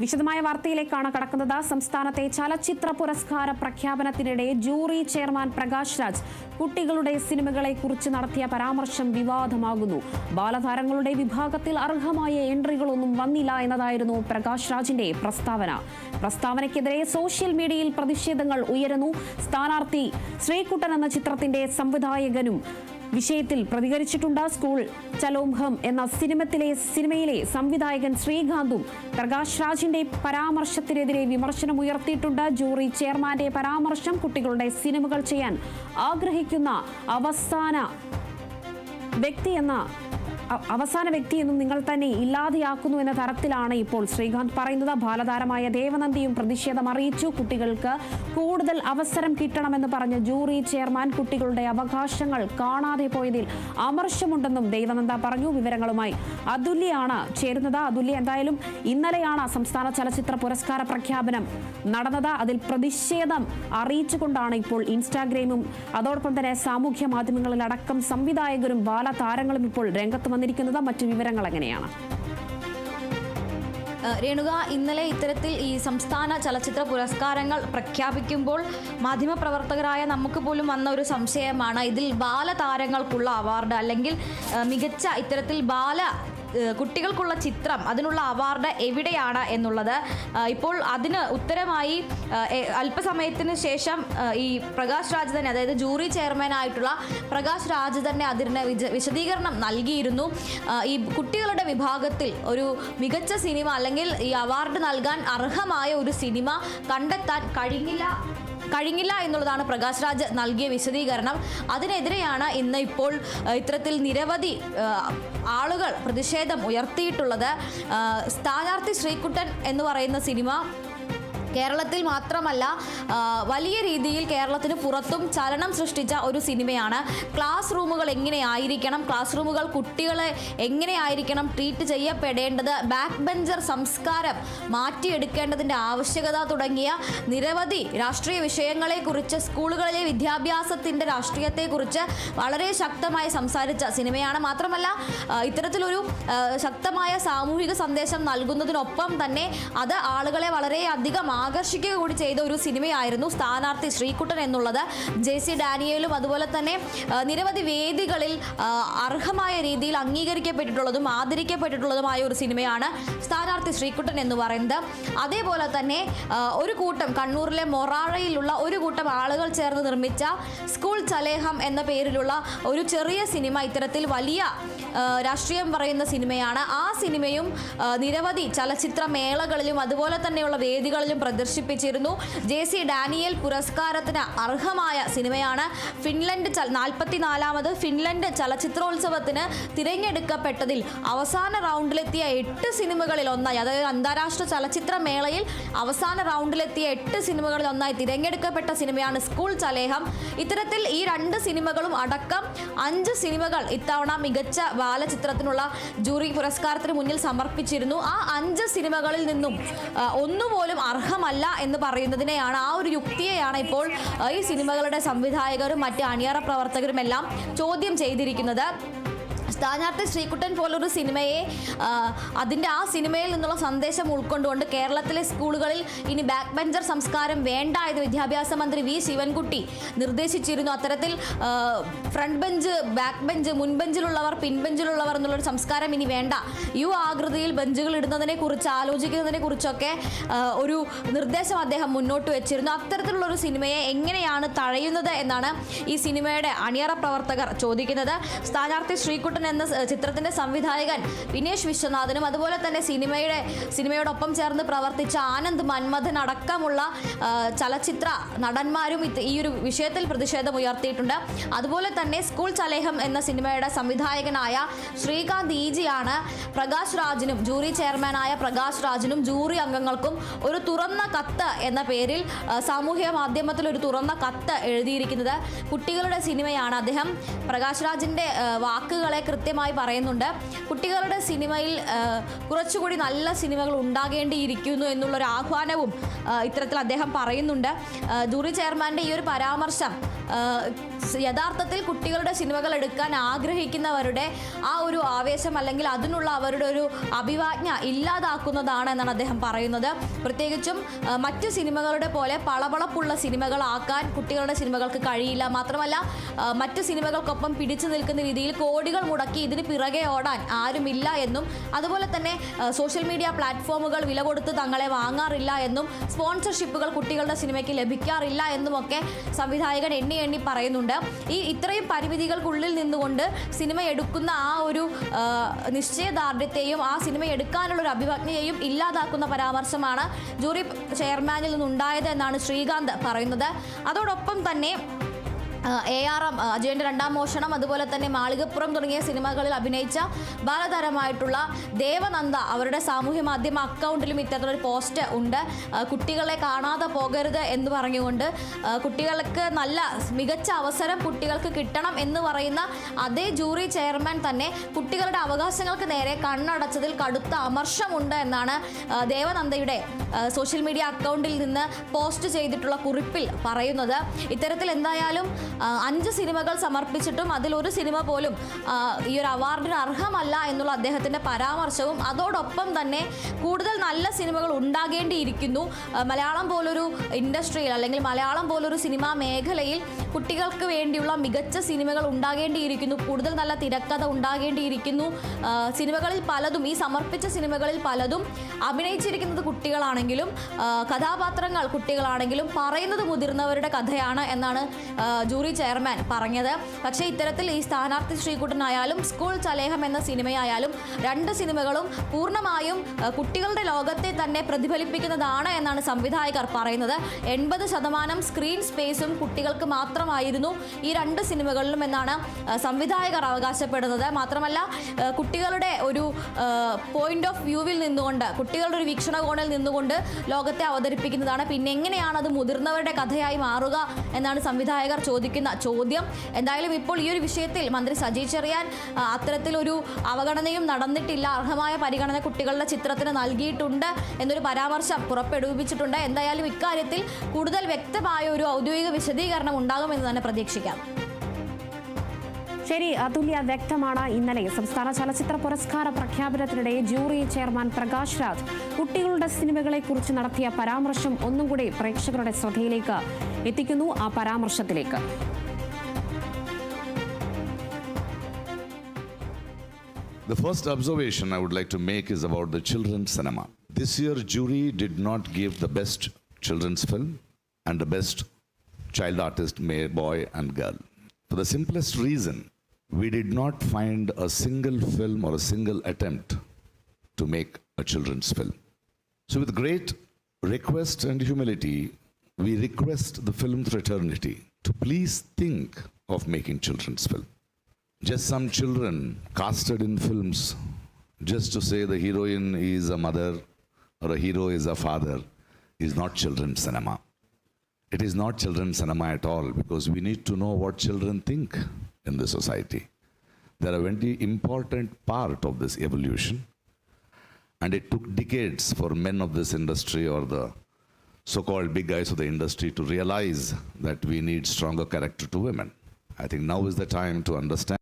വിശദമായ വാർത്തയിലേക്കാണ് കടക്കുന്നത്. സംസ്ഥാനത്തെ ചലച്ചിത്ര പുരസ്കാര പ്രഖ്യാപനത്തിനിടെ ജൂറി ചെയർമാൻ പ്രകാശ് രാജ് കുട്ടികളുടെ സിനിമകളെ കുറിച്ച് നടത്തിയ പരാമർശം വിവാദമാകുന്നു. ബാലതാരങ്ങളുടെ വിഭാഗത്തിൽ അർഹമായ എൻട്രികളൊന്നും വന്നില്ല എന്നതായിരുന്നു പ്രകാശ് രാജിന്റെ പ്രസ്താവന. പ്രസ്താവനയ്ക്കെതിരെ സോഷ്യൽ മീഡിയയിൽ പ്രതിഷേധങ്ങൾ ഉയരുന്നു. സ്ഥാനാർത്ഥി ശ്രീകുട്ടൻ എന്ന ചിത്രത്തിന്റെ സംവിധായകനും വിഷയത്തിൽ പ്രതികരിച്ചിട്ടുണ്ട് സ്കൂൾ. ചലോംഹം എന്ന സിനിമത്തിലെ സിനിമയിലെ സംവിധായകൻ ശ്രീകാന്തും പ്രകാശ് രാജിന്റെ പരാമർശത്തിനെതിരെ വിമർശനം ഉയർത്തിയിട്ടുണ്ട്. ജൂറി ചെയർമാന്റെ പരാമർശം കുട്ടികളുടെ സിനിമകൾ ചെയ്യാൻ ആഗ്രഹിക്കുന്ന അവസാന വ്യക്തി എന്ന അ- അവസാന വ്യക്തിയെന്നും നിങ്ങൾ തന്നെ ഇല്ലാതെയാക്കുന്നു എന്ന തരത്തിലാണ് ഇപ്പോൾ ശ്രീകാന്ത് പറയുന്നത്. ബാലതാരമായ ദേവനന്ദിയും പ്രതിഷേധം അറിയിച്ചു. കുട്ടികൾക്ക് കൂടുതൽ അവസരം കിട്ടണമെന്ന് പറഞ്ഞ ജൂറി ചെയർമാൻ കുട്ടികളുടെ അവകാശങ്ങൾ കാണാതെ പോയതിൽ അമർഷമുണ്ടെന്നും ദേവനന്ദ പറഞ്ഞു. വിവരങ്ങളുമായി അതുല്യാണ് ചേരുന്നത്. അതുല്യ എന്തായാലും ഇന്നലെയാണ് സംസ്ഥാന ചലച്ചിത്ര പുരസ്കാര പ്രഖ്യാപനം നടന്നത്. അതിൽ പ്രതിഷേധം അറിയിച്ചുകൊണ്ടാണ് ഇപ്പോൾ ഇൻസ്റ്റാഗ്രാമും അതോടൊപ്പം തന്നെ സാമൂഹ്യ മാധ്യമങ്ങളിലടക്കം സംവിധായകരും ബാലതാരങ്ങളും ഇപ്പോൾ രംഗത്ത് വന്നിരിക്കുന്നത്. മറ്റു വിവരങ്ങൾ എങ്ങനെയാണ്? രേണുക ഇന്നലെ ഇത്തരത്തിൽ ഈ സംസ്ഥാന ചലച്ചിത്ര പുരസ്കാരങ്ങൾ പ്രഖ്യാപിക്കുമ്പോൾ മാധ്യമപ്രവർത്തകരായ നമുക്ക് പോലും വന്ന ഒരു സംശയമാണ്. ഇതിൽ ബാലതാരങ്ങൾക്കുള്ള അവാർഡ് അല്ലെങ്കിൽ മികച്ച ഇത്തരത്തിൽ ബാല കുട്ടികൾക്കുള്ള ചിത്രം അതിനുള്ള അവാർഡ് എവിടെയാണ് എന്നുള്ളത് ഇപ്പോൾ അതിന് ഉത്തരമായി അല്പസമയത്തിന് ശേഷം ഈ പ്രകാശ് രാജ് തന്നെ അതായത് ജൂറി ചെയർമാൻ ആയിട്ടുള്ള പ്രകാശ് രാജ് തന്നെ അതിന് വിശദീകരണം നൽകിയിരുന്നു. ഈ കുട്ടികളുടെ വിഭാഗത്തിൽ ഒരു മികച്ച സിനിമ അല്ലെങ്കിൽ ഈ അവാർഡ് നൽകാൻ അർഹമായ ഒരു സിനിമ കണ്ടെത്താൻ കഴിഞ്ഞില്ല കഴിഞ്ഞില്ല എന്നുള്ളതാണ് പ്രകാശ് രാജ് നൽകിയ വിശദീകരണം. അതിനെതിരെയാണ് ഇന്ന് ഇപ്പോൾ ഇത്തരത്തിൽ നിരവധി ആളുകൾ പ്രതിഷേധം ഉയർത്തിയിട്ടുള്ളത്. സ്ഥാനാർത്ഥി ശ്രീകുട്ടൻ എന്ന് പറയുന്ന സിനിമ കേരളത്തിൽ മാത്രമല്ല വലിയ രീതിയിൽ കേരളത്തിന് പുറത്തും ചലനം സൃഷ്ടിച്ച ഒരു സിനിമയാണ്. ക്ലാസ് റൂമുകൾ എങ്ങനെയായിരിക്കണം ക്ലാസ് റൂമുകൾ കുട്ടികളെ എങ്ങനെയായിരിക്കണം ട്രീറ്റ് ചെയ്യപ്പെടേണ്ടത് ബാക്ക് ബെഞ്ചർ സംസ്കാരം മാറ്റിയെടുക്കേണ്ടതിന്റെ ആവശ്യകത തുടങ്ങിയ നിരവധി രാഷ്ട്രീയ വിഷയങ്ങളെക്കുറിച്ച് സ്കൂളുകളിലെ വിദ്യാഭ്യാസത്തിന്റെ രാഷ്ട്രീയത്തെക്കുറിച്ച് വളരെ ശക്തമായി സംസാരിച്ച സിനിമയാണ്. മാത്രമല്ല ഇത്തരത്തിലൊരു ശക്തമായ സാമൂഹിക സന്ദേശം നൽകുന്നതിനൊപ്പം തന്നെ അത് ആളുകളെ വളരെയധികം ആകർഷിക്കുക കൂടി ചെയ്ത ഒരു സിനിമയായിരുന്നു സ്ഥാനാർത്ഥി ശ്രീകുട്ടൻ എന്നുള്ളത്. ജെ സി ഡാനിയേലും അതുപോലെ തന്നെ നിരവധി വേദികളിൽ അർഹമായ രീതിയിൽ അംഗീകരിക്കപ്പെട്ടിട്ടുള്ളതും ആദരിക്കപ്പെട്ടിട്ടുള്ളതുമായ ഒരു സിനിമയാണ് സ്ഥാനാർത്ഥി ശ്രീകുട്ടൻ എന്ന് പറയുന്നത്. അതേപോലെ തന്നെ ഒരു കൂട്ടം കണ്ണൂരിലെ മൊറാഴയിലുള്ള ഒരു കൂട്ടം ആളുകൾ ചേർന്ന് നിർമ്മിച്ച സ്കൂൾ ചലേഹം എന്ന പേരിലുള്ള ഒരു ചെറിയ സിനിമ ഇത്തരത്തിൽ വലിയ രാഷ്ട്രീയം പറയുന്ന സിനിമയാണ്. ആ സിനിമയും നിരവധി ചലച്ചിത്ര മേളകളിലും അതുപോലെ തന്നെയുള്ള വേദികളിലും പ്രദർശിപ്പിച്ചിരുന്നു. ജെ സി ഡാനിയൽ പുരസ്കാരത്തിന് അർഹമായ സിനിമയാണ് ഫിൻലൻഡ് നാൽപ്പത്തിനാലാമത് ഫിൻലൻഡ് ചലച്ചിത്രോത്സവത്തിന് തിരഞ്ഞെടുക്കപ്പെട്ടതിൽ അവസാന റൗണ്ടിലെത്തിയ എട്ട് സിനിമകളിൽ ഒന്നായി. അതായത് അന്താരാഷ്ട്ര ചലച്ചിത്ര മേളയിൽ അവസാന റൗണ്ടിലെത്തിയ എട്ട് സിനിമകളിൽ ഒന്നായി തിരഞ്ഞെടുക്കപ്പെട്ട സിനിമയാണ് സ്കൂൾ ചലേഹം. ഇത്തരത്തിൽ ഈ രണ്ട് സിനിമകളും അടക്കം അഞ്ച് സിനിമകൾ ഇത്തവണ മികച്ച ബാലചിത്രത്തിനുള്ള ജൂറി പുരസ്കാരത്തിന് മുന്നിൽ സമർപ്പിച്ചിരുന്നു. ആ അഞ്ച് സിനിമകളിൽ നിന്നും ഒന്നുപോലും ഒന്നുപോലും അർഹമല്ല എന്ന് പറയുന്നതിനെയാണ് ആ ഒരു യുക്തിയെയാണ് ഇപ്പോൾ ഈ സിനിമകളുടെ സംവിധായകരും മറ്റ് അണിയറ പ്രവർത്തകരും എല്ലാം ചോദ്യം ചെയ്തിരിക്കുന്നത്. സ്ഥാനാർത്ഥി ശ്രീകുട്ടൻ പോലൊരു സിനിമയെ അതിന്റെ ആ സിനിമയിൽ നിന്നുള്ള സന്ദേശം ഉൾക്കൊണ്ടുകൊണ്ട് കേരളത്തിലെ സ്കൂളുകളിൽ ഇനി ബാക്ക് ബെഞ്ചർ സംസ്കാരം വേണ്ട എന്ന് വിദ്യാഭ്യാസ മന്ത്രി വി ശിവൻകുട്ടി നിർദ്ദേശിച്ചിരുന്നു. അത്തരത്തിൽ ഫ്രണ്ട് ബെഞ്ച് ബാക്ക് ബെഞ്ച് മുൻബെഞ്ചിലുള്ളവർ പിൻബെഞ്ചിലുള്ളവർ എന്നുള്ളൊരു സംസ്കാരം ഇനി വേണ്ട. യു ആകൃതിയിൽ ബെഞ്ചുകൾ ഇടുന്നതിനെ കുറിച്ച് ആലോചിക്കുന്നതിനെ കുറിച്ചൊക്കെ ഒരു നിർദ്ദേശം അദ്ദേഹം മുന്നോട്ട് വെച്ചിരുന്നു. അത്തരത്തിലുള്ള ഒരു സിനിമയെ എങ്ങനെയാണ് തഴയുന്നത് എന്നാണ് ഈ സിനിമയുടെ അണിയറ പ്രവർത്തകർ ചോദിക്കുന്നത്. സ്ഥാനാർത്ഥി ശ്രീകുട്ടൻ എന്ന ചിത്രത്തിന്റെ സംവിധായകൻ വിനേഷ് വിശ്വനാഥനും അതുപോലെ തന്നെ സിനിമയുടെ സിനിമയോടൊപ്പം ചേർന്ന് പ്രവർത്തിച്ച ആനന്ദ് മന്മഥൻ അടക്കമുള്ള ചലച്ചിത്ര നടന്മാരും ഈ ഒരു വിഷയത്തിൽ പ്രതിഷേധം ഉയർത്തിയിട്ടുണ്ട്. അതുപോലെ തന്നെ സ്കൂൾ ചലേഹം എന്ന സിനിമയുടെ സംവിധായകനായ ശ്രീകാന്ത് ഈജിയാണ് പ്രകാശ് രാജിനും ജൂറി ചെയർമാനായ പ്രകാശ് രാജിനും ജൂറി അംഗങ്ങൾക്കും ഒരു തുറന്ന കത്ത് എന്ന പേരിൽ സാമൂഹ്യ മാധ്യമത്തിൽ ഒരു തുറന്ന കത്ത് എഴുതിയിരിക്കുന്നത് കുട്ടികളുടെ സിനിമയാണ് അദ്ദേഹം. പ്രകാശ് രാജിന്റെ വാക്കുകളെ കൃത്യമായി പറയുന്നുണ്ട്. കുട്ടികളുടെ സിനിമയിൽ കുറച്ചുകൂടി നല്ല സിനിമകൾ ഉണ്ടാകേണ്ടിയിരിക്കുന്നു എന്നുള്ളൊരു ആഹ്വാനവും ഇത്തരത്തിൽ അദ്ദേഹം പറയുന്നുണ്ട്. ജൂറി ചെയർമാന്റെ ഈ ഒരു പരാമർശം യഥാർത്ഥത്തിൽ കുട്ടികളുടെ സിനിമകൾ എടുക്കാൻ ആഗ്രഹിക്കുന്നവരുടെ ആ ഒരു ആവേശം അല്ലെങ്കിൽ അതിനുള്ള അവരുടെ ഒരു അഭിവാജ്ഞ ഇല്ലാതാക്കുന്നതാണ് എന്നാണ് അദ്ദേഹം പറയുന്നത്. പ്രത്യേകിച്ചും മറ്റ് സിനിമകളുടെ പോലെ പളപളപ്പുള്ള സിനിമകളാക്കാൻ കുട്ടികളുടെ സിനിമകൾക്ക് കഴിയില്ല. മാത്രമല്ല മറ്റു സിനിമകൾക്കൊപ്പം പിടിച്ചു നിൽക്കുന്ന രീതിയിൽ കോടികൾ മുടക്കി ഇതിന് പിറകെ ഓടാൻ ആരുമില്ല എന്നും അതുപോലെ തന്നെ സോഷ്യൽ മീഡിയ പ്ലാറ്റ്ഫോമുകൾ വില കൊടുത്ത് തങ്ങളെ വാങ്ങാറില്ല എന്നും സ്പോൺസർഷിപ്പുകൾ കുട്ടികളുടെ സിനിമയ്ക്ക് ലഭിക്കാറില്ല എന്നുമൊക്കെ സംവിധായകൻ എണ്ണി എണ്ണി പറയുന്നുണ്ട്. ഈ ഇത്രയും പരിമിതികൾക്കുള്ളിൽ നിന്നുകൊണ്ട് സിനിമ എടുക്കുന്ന ആ ഒരു നിശ്ചയദാർഢ്യത്തെയും ആ സിനിമ എടുക്കാനുള്ള ഒരു അഭിഭാജ്ഞയെയും ഇല്ലാതാക്കുന്ന പരാമർശമാണ് ജൂറി ചെയർമാനിൽ നിന്നുണ്ടായത് എന്നാണ് ശ്രീകാന്ത് പറയുന്നത്. അതോടൊപ്പം തന്നെ എ ആർ എം അജയന്റെ രണ്ടാം മോഷണം അതുപോലെ തന്നെ മാളികപ്പുറം തുടങ്ങിയ സിനിമകളിൽ അഭിനയിച്ച ബാലതാരമായിട്ടുള്ള ദേവനന്ദ അവരുടെ സാമൂഹ്യ മാധ്യമ അക്കൗണ്ടിലും ഇത്തരത്തിലൊരു പോസ്റ്റ് ഉണ്ട്. കുട്ടികളെ കാണാതെ പോകരുത് എന്ന് പറഞ്ഞുകൊണ്ട് കുട്ടികൾക്ക് നല്ല മികച്ച അവസരം കുട്ടികൾക്ക് കിട്ടണം എന്ന് പറയുന്ന അതേ ജൂറി ചെയർമാൻ തന്നെ കുട്ടികളുടെ അവകാശങ്ങൾക്ക് നേരെ കണ്ണടച്ചതിൽ കടുത്ത അമർഷമുണ്ട് എന്നാണ് ദേവനന്ദയുടെ സോഷ്യൽ മീഡിയ അക്കൗണ്ടിൽ നിന്ന് പോസ്റ്റ് ചെയ്തിട്ടുള്ള കുറിപ്പിൽ പറയുന്നത്. ഇത്തരത്തിൽ എന്തായാലും അഞ്ച് സിനിമകൾ സമർപ്പിച്ചിട്ടും അതിലൊരു സിനിമ പോലും ഈ ഒരു അവാർഡിന് അർഹമല്ല എന്നുള്ള അദ്ദേഹത്തിന്റെ പരാമർശവും അതോടൊപ്പം തന്നെ കൂടുതൽ നല്ല സിനിമകൾ ഉണ്ടാകേണ്ടിയിരിക്കുന്നു. മലയാളം പോലൊരു ഇൻഡസ്ട്രിയിൽ അല്ലെങ്കിൽ മലയാളം പോലൊരു സിനിമാ മേഖലയിൽ കുട്ടികൾക്ക് വേണ്ടിയുള്ള മികച്ച സിനിമകൾ ഉണ്ടാകേണ്ടിയിരിക്കുന്നു. കൂടുതൽ നല്ല തിരക്കഥ ഉണ്ടാകേണ്ടിയിരിക്കുന്നു. സിനിമകളിൽ പലതും ഈ സമർപ്പിച്ച സിനിമകളിൽ പലതും അഭിനയിച്ചിരിക്കുന്നത് കുട്ടികളാണെങ്കിലും കഥാപാത്രങ്ങൾ കുട്ടികളാണെങ്കിലും പറയുന്നത് മുതിർന്നവരുടെ കഥയാണ് എന്നാണ് ജൂറി ചെയർമാൻ പറഞ്ഞത്. പക്ഷേ ഇത്തരത്തിൽ ഈ സ്ഥാനാർത്ഥി ശ്രീകുട്ടനായാലും സ്കൂൾ ചലേഹം എന്ന സിനിമയായാലും രണ്ട് സിനിമകളും പൂർണമായും കുട്ടികളുടെ ലോകത്തെ തന്നെ പ്രതിഫലിപ്പിക്കുന്നതാണ് എന്നാണ് സംവിധായകർ പറയുന്നത്. എൺപത് ശതമാനം സ്ക്രീൻ സ്പേസും കുട്ടികൾക്ക് മാത്രമായിരുന്നു ഈ രണ്ട് സിനിമകളിലും എന്നാണ് സംവിധായകർ അവകാശപ്പെടുന്നത്. മാത്രമല്ല കുട്ടികളുടെ ഒരു പോയിന്റ് ഓഫ് വ്യൂവിൽ നിന്നുകൊണ്ട് കുട്ടികളുടെ ഒരു വീക്ഷണകോണിൽ നിന്നുകൊണ്ട് ലോകത്തെ അവതരിപ്പിക്കുന്നതാണ്. പിന്നെ എങ്ങനെയാണ് അത് മുതിർന്നവരുടെ കഥയായി മാറുക എന്നാണ് സംവിധായകർ ചോദിക്കുന്ന ചോദ്യം. എന്തായാലും ഇപ്പോൾ ഈ ഒരു വിഷയത്തിൽ മന്ത്രി സജി ചെറിയാൻ അത്തരത്തിലൊരു അവഗണനയും നടന്നിട്ടില്ല. അർഹമായ പരിഗണന കുട്ടികളുടെ ചിത്രത്തിന് നൽകിയിട്ടുണ്ട് എന്നൊരു പരാമർശം പുറപ്പെടുവിപ്പിച്ചിട്ടുണ്ട്. എന്തായാലും ഇക്കാര്യത്തിൽ കൂടുതൽ വ്യക്തമായ ഒരു ഔദ്യോഗിക വിശദീകരണം ഉണ്ടാകുമെന്ന് തന്നെ പ്രതീക്ഷിക്കാം. ശരി അതുല്യ വ്യക്തമാണ് ഇന്നലെ. സംസ്ഥാന ചലച്ചിത്ര പുരസ്കാര പ്രഖ്യാപനത്തിനിടെ ജൂറി ചെയർമാൻ പ്രകാശ് രാജ് കുട്ടികളുടെ സിനിമകളെ കുറിച്ച് നടത്തിയ പരാമർശം ഒന്നും കൂടി പ്രേക്ഷകരുടെ ശ്രദ്ധയിലേക്ക് എത്തിക്കുന്നു ആ പരാമർശത്തിലേക്ക്. The first observation I would like to make is about the children's cinema. This year, jury did not give the best children's film and the best child artist, may boy and girl. For the simplest reason, we did not find a single film or a single attempt to make a children's film. So, with great request and humility, we request the film fraternity to please think of making children's film just some children casted in films just to say the heroine is a mother or a hero is a father is not children's cinema. It is not children's cinema at all because we need to know what children think in the society. They're a very important part of this evolution. And it took decades for men of this industry or the so called big guys of the industry to realize that we need stronger character to women. I think now is the time to understand.